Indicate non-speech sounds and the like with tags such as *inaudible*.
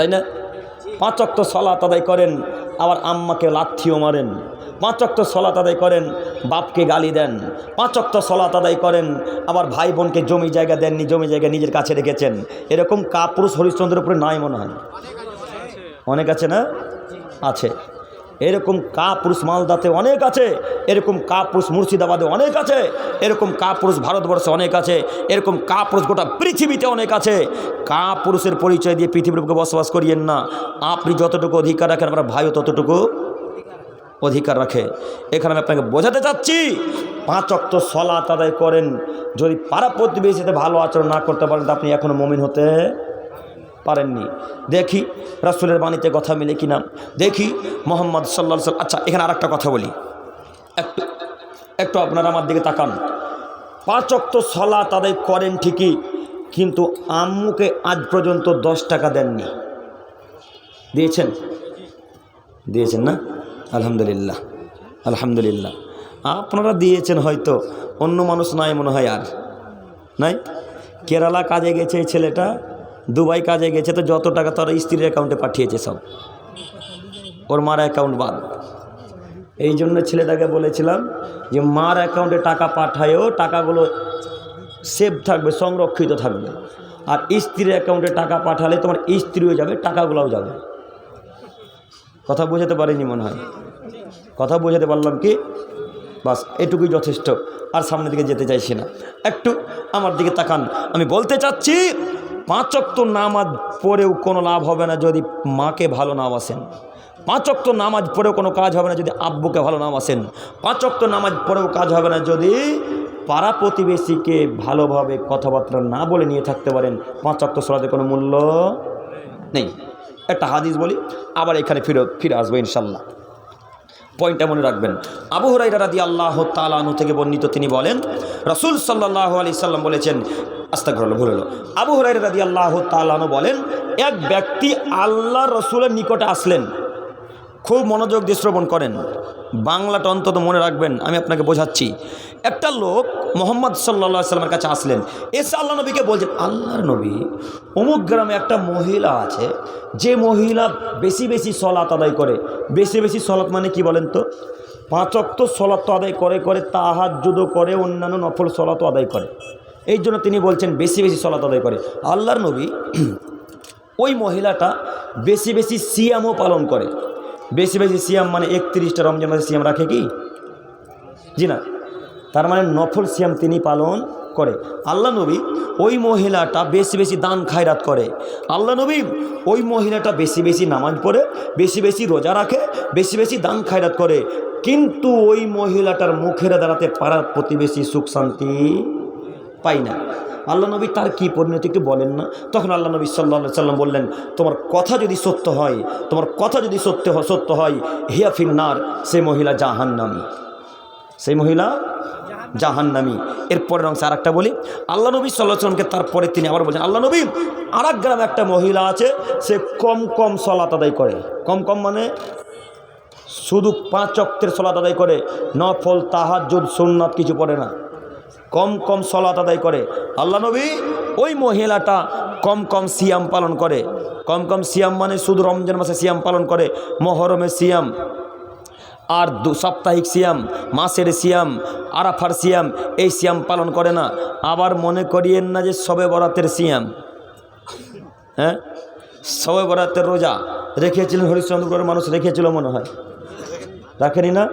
তাই না? পাঁচক্ত সলাত আদায় করেন, আবার আম্মাকে লাথিও মারেন। পাঁচক্ত সলাত আদায় করেন, বাপকে গালি দেন। পাঁচ অক্ত সলাত আদায় করেন, আবার ভাই বোনকে জমি জায়গা দেননি, জমি জায়গা নিজের কাছে রেখেছেন। এরকম কাপুরুষ হরিশ্চন্দ্রের উপরে নাই মনে হয়। অনেক আছে না? আছে। এরকম কাপুরুষ মালদাতে অনেক আছে, এরকম কাপুরুষ মুর্শিদাবাদে অনেক আছে, এরকম কাপুরুষ ভারতবর্ষে অনেক আছে, এরকম কাপুরুষ গোটা পৃথিবীতে অনেক আছে। কাপুরুষের পরিচয় দিয়ে পৃথিবীর বুকে বসবাস করিয়েন না। আপনি যতটুকু অধিকার রাখেন আপনার ভাইও ততটুকু অধিকার রাখে। এখানে আমি আপনাকে বোঝাতে চাচ্ছি, পাঁচ অক্ত সলাত আদায় করেন। যদি পাড়া প্রতিবেশীতে ভালো আচরণ না করতে পারেন, তো আপনি এখনও মমিন হতে পারেননি। দেখি রাসুলের বাণীতে কথা মিলে কি কিনা। দেখি মোহাম্মদ সাল্লা সাল্লাম আচ্ছা এখানে আর একটা কথা বলি। একটু একটু আপনারা আমার দিকে তাকান। পাঁচ অক্ত সলা তাদের করেন ঠিকই, কিন্তু আম্মুকে আজ পর্যন্ত দশ টাকা দেননি। দিয়েছেন? দিয়েছেন না? আলহামদুলিল্লাহ। আলহামদুলিল্লাহ। আপনারা দিয়েছেন হয়তো, অন্য মানুষ নাই মনে হয় আর। নাই? কেরালা কাজে গেছে ছেলেটা। দুবাই কাজে গেছে তো যত টাকা তারা স্ত্রীর অ্যাকাউন্টে পাঠিয়েছে সব। ওর মার অ্যাকাউন্ট বাদ। এই জন্য ছেলেটাকে বলেছিলাম যে, মার অ্যাকাউন্টে টাকা পাঠায়ও টাকাগুলো সেভ থাকবে, সংরক্ষিত থাকবে। আর স্ত্রীর অ্যাকাউন্টে টাকা পাঠালে তোমার স্ত্রীও যাবে, টাকাগুলোও যাবে। কথা বোঝাতে পারিনি মনে হয়। কথা বোঝাতে পারলাম কি? বাস, এটুকুই যথেষ্ট। আর সামনের দিকে যেতে চাইছি না। একটু আমার দিকে তাকান। আমি বলতে চাচ্ছি পাঁচক্ত নামাজ পড়েও কোনো লাভ হবে না যদি মাকে ভালো না বাসেন পাঁচক্ত নামাজ পড়েও কোনো কাজ হবে না যদি আব্বুকে ভালো না বাসেন পাঁচক্ত নামাজ পড়েও কাজ হবে না যদি পাড়া প্রতিবেশীকে ভালোভাবে কথাবার্তা না বলে নিয়ে থাকতে পারেন। পাঁচক্ত সলাতে কোনো মূল্য নেই। একটা হাদিস বলি, আবার এখানে ফিরে ফিরে আসব ইনশাল্লাহ। পয়েন্টটা মনে রাখবেন। আবু হরাই রাদি আল্লাহ তালানু থেকে বর্ণিত তিনি বলেন, রসুল সাল্লাহ আলি সাল্লাম বলেছেন আস্তা ঘরল ভুল হলো। আবু হরাই রাদি আল্লাহ তালানু বলেন, এক ব্যক্তি আল্লাহ রসুলের নিকটে আসলেন, খুব মনোযোগ দিয়ে শ্রবণ করেন। বাংলাটা অন্তত মনে রাখবেন, আমি আপনাকে বোঝাচ্ছি। একটা লোক মোহাম্মদ সাল্লা সাল্লামের কাছে আসলেন। এসে আল্লাহ নবীকে বলছেন আল্লাহর নবী, অমুক গ্রামে একটা মহিলা আছে, যে মহিলা বেশি বেশি সলাত আদায় করে। বেশি বেশি সলাত মানে কি বলেন তো? পাঁচক্ত সলাত আদায় করে করে তাহার যুদো করে, অন্যান্য নফল সলাত আদায় করে। এই জন্য তিনি বলছেন, বেশি বেশি সলাত আদায় করে। আল্লাহর নবী *clears throat* ওই মহিলাটা বেশি বেশি সিয়ামও পালন করে। বেশি বেশি সিয়াম মানে একত্রিশটা রমজান মাসে সিয়াম রাখে কি? জি না। তার মানে নফল সিয়াম তিনি পালন করে। আল্লাহ নবী ওই মহিলাটা বেশি বেশি দান খায়রাত করে। আল্লাহ নবী ওই মহিলাটা বেশি বেশি নামাজ পড়ে, বেশি বেশি রোজা রাখে, বেশি বেশি দান খায়রাত করে। কিন্তু ওই মহিলাটার মুখের দাঁড়াতে পাড়ার প্রতিবেশী সুখ শান্তি পাই না। আল্লাহ নবী তার কি পরিণতি একটু বলেন না। তখন আল্লাহ নবী সাল্লা সাল্লাম বললেন, তোমার কথা যদি সত্য হয়, তোমার কথা যদি সত্য সত্য হয়, হিয়া ফিন্নার সে মহিলা জাহান্নামী। সেই মহিলা জাহান্নামী। এরপরের অংশে আর একটা বলি, আল্লাহ নবী সাল্লাহ সাল্লামকে তারপরে তিনি আবার বলছেন, আল্লাহ নবী আর গ্রামে একটা মহিলা আছে, সে কম কম সলাত আদায় করে। কম কম মানে শুধু পাঁচ অক্তের সলাত আদায় করে, নফল তাহাজুদ সুন্নাত কিছু পড়ে না। কম কম সলাত আদায় করে। আল্লাহ নবী ওই মহিলাটা কম কম সিয়াম পালন করে। কম কম সিয়াম মানে শুধু রমজান মাসে সিয়াম পালন করে, মহরমে সিয়াম। আর দু সাপ্তাহিক সিয়াম, মাসের সিয়াম, আরাফার সিয়াম, এই সিয়াম পালন করে না। আবার মনে করিয়েন না যে সবে বরাতের সিয়াম। হ্যাঁ? সবে বরাতের রোজা রেখেছিলেন হরিশ্চন্দ্রপুরের মানুষ, রেখেছিল মনে হয়। রাখেনি না?